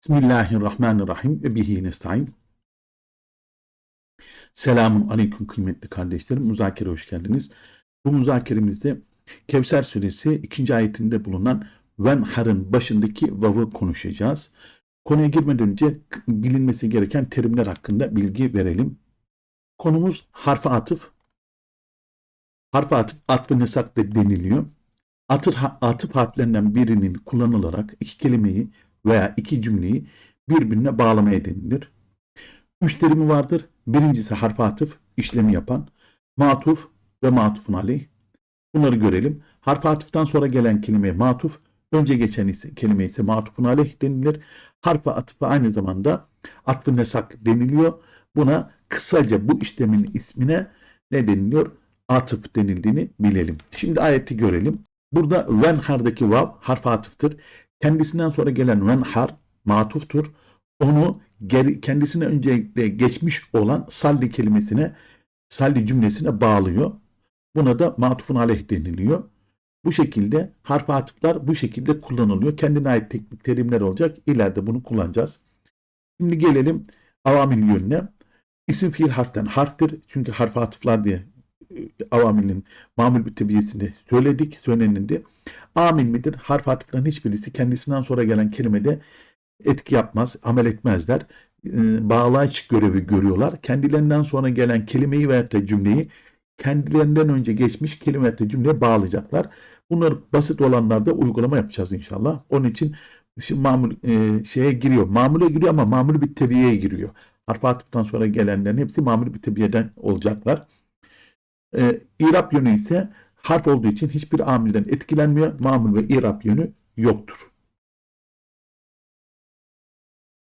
Bismillahirrahmanirrahim ve bihi nesta'in. Selamun aleyküm kıymetli kardeşlerim. Muzakere hoş geldiniz. Bu muzakeremizde Kevser suresi 2. ayetinde bulunan venharın başındaki vav'ı konuşacağız. Konuya girmeden önce bilinmesi gereken terimler hakkında bilgi verelim. Konumuz harfi atıf. Harfi atıf atfı nesak da deniliyor. Atır, atıf harflerinden birinin kullanılarak iki kelimeyi veya iki cümleyi birbirine bağlamaya denilir. Üç terimi vardır. Birincisi harf atıf, işlemi yapan, matuf ve matufun aleyh. Bunları görelim. Harf atıftan sonra gelen kelimeye matuf, önce geçen ise, kelime ise matufun aleyh denilir. Harf atıfı aynı zamanda atfı nesak deniliyor. Buna kısaca bu işlemin ismine ne deniliyor? Atıf denildiğini bilelim. Şimdi ayeti görelim. Burada venhardaki vav harf atıftır. Kendisinden sonra gelen venhar matuftur. Onu geri, kendisine öncelikle geçmiş olan salli kelimesine, salli cümlesine bağlıyor. Buna da matufun aleyh deniliyor. Bu şekilde harf atıflar bu şekilde kullanılıyor. Kendine ait teknik terimler olacak. İleride bunu kullanacağız. Şimdi gelelim avamil yönüne. İsim fiil harften harftir. Çünkü harf atıflar diye avamilin mamul mütebiyesini söyledik, söylenildi. Amil midir? Harf atıfların hiçbirisi kendisinden sonra gelen kelimede etki yapmaz, amel etmezler. E, bağlaç görevi görüyorlar. Kendilerinden sonra gelen kelimeyi veya da cümleyi kendilerinden önce geçmiş kelime veya da cümleye bağlayacaklar. Bunlar basit olanlarda uygulama yapacağız inşallah. Onun için şimdi mamul e, şeye giriyor. Mamule giriyor ama mamul bir tebiyeye giriyor. Harf atıftan sonra gelenlerin hepsi mamul bir tebiyeden olacaklar. E, İrab yönü ise harf olduğu için hiçbir amilden etkilenmiyor. Mamul ve irab yönü yoktur.